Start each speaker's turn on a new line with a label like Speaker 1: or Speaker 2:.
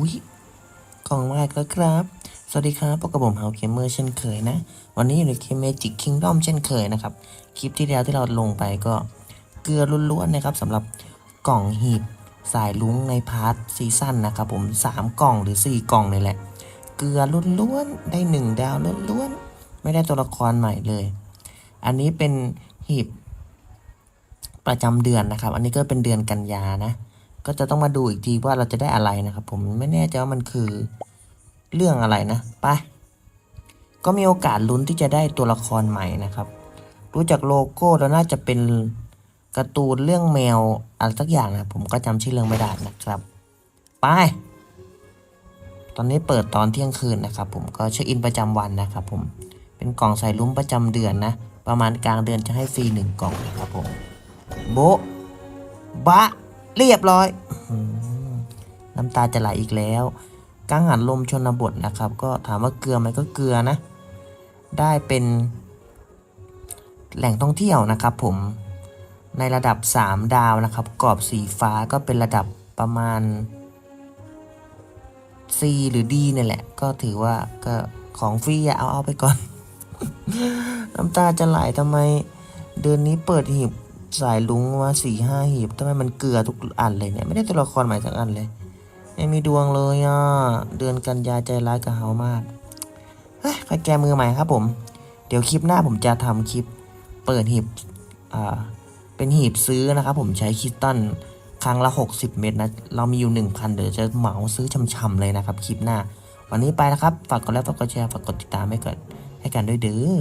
Speaker 1: อุ๊ยกล่องมาอีกแล้วครับ สวัสดีครับพบกับผมเฮาเกมเมอร์เช่นเคยนะ วันนี้อยู่ในเกม Magic Kingdom เช่นเคยนะครับ คลิปที่แล้วที่เราลงไปก็เกลือล้วนๆนะครับสำหรับกล่องหีบสายลุ้งในพาร์ทซีซั่นนะครับผม 3 กล่องหรือ 4 กล่องนี่แหละ เกลือล้วนๆได้ 1 ดาวล้วนๆไม่ได้ตัวละครใหม่เลย อันนี้เป็นหีบประจำเดือนนะครับ อันนี้ก็เป็นเดือนกันยานะ ก็จะต้องมาดูอีกทีว่าเราจะได้อะไรนะครับ ผมไม่แน่ใจว่ามันคือเรื่องอะไรนะไปก็มีโอกาสลุ้นที่จะได้ตัวละครใหม่นะครับ รู้จากโลโก้แล้วน่าจะเป็นการ์ตูนเรื่องแมวอะไรสักอย่างนะผมก็จำชื่อเรื่องไม่ได้นะครับ ไป ตอนนี้เปิดตอนเที่ยงคืนนะครับ ผมก็เช็คอินประจำวันนะครับ ผมเป็นกล่องใส่ลุ้มประจำเดือนนะ ประมาณกลางเดือนจะให้ฟรีหนึ่งกล่องนะครับผมโบะบะ เรียบร้อยอืมน้ำตาจะไหลอีกแล้ว กังหันลมชนบทนะครับ ก็ถามว่าเกลือไหมก็เกลือนะ ได้เป็นแหล่งท่องเที่ยวนะครับผม ในระดับ 3 ดาวนะครับ กรอบสีฟ้าก็เป็นระดับประมาณ C หรือ D เนี่ยแหละ ก็ถือว่าก็ของฟรีอะเอาเอาไปก่อน น้ำตาจะไหลทำไม เดือนนี้เปิดหีบ สายลุงมาสี่ห้าหีบทำไมมันเกลือทุกอันเลยเนี่ย ไม่ได้ตัวละครใหม่สักอันเลย ไม่มีดวงเลยอะ เดือนกันยาใจร้ายกับเฮามาก เฮ้ยใครแกมือใหม่ครับผม เดี๋ยวคลิปหน้าผมจะทำคลิป เปิดหีบ อ่า เป็นหีบซื้อนะครับผมใช้คิตตันครั้งละ 60 เม็ดนะ เรามีอยู่ 1,000 เดี๋ยวจะเหมาซื้อช่ำๆเลยนะครับ คลิปหน้า วันนี้ไปแล้วครับ ฝากกดไลค์ ฝากกดแชร์ ฝากกดติดตามให้ก่อนให้กันด้วยเด้อ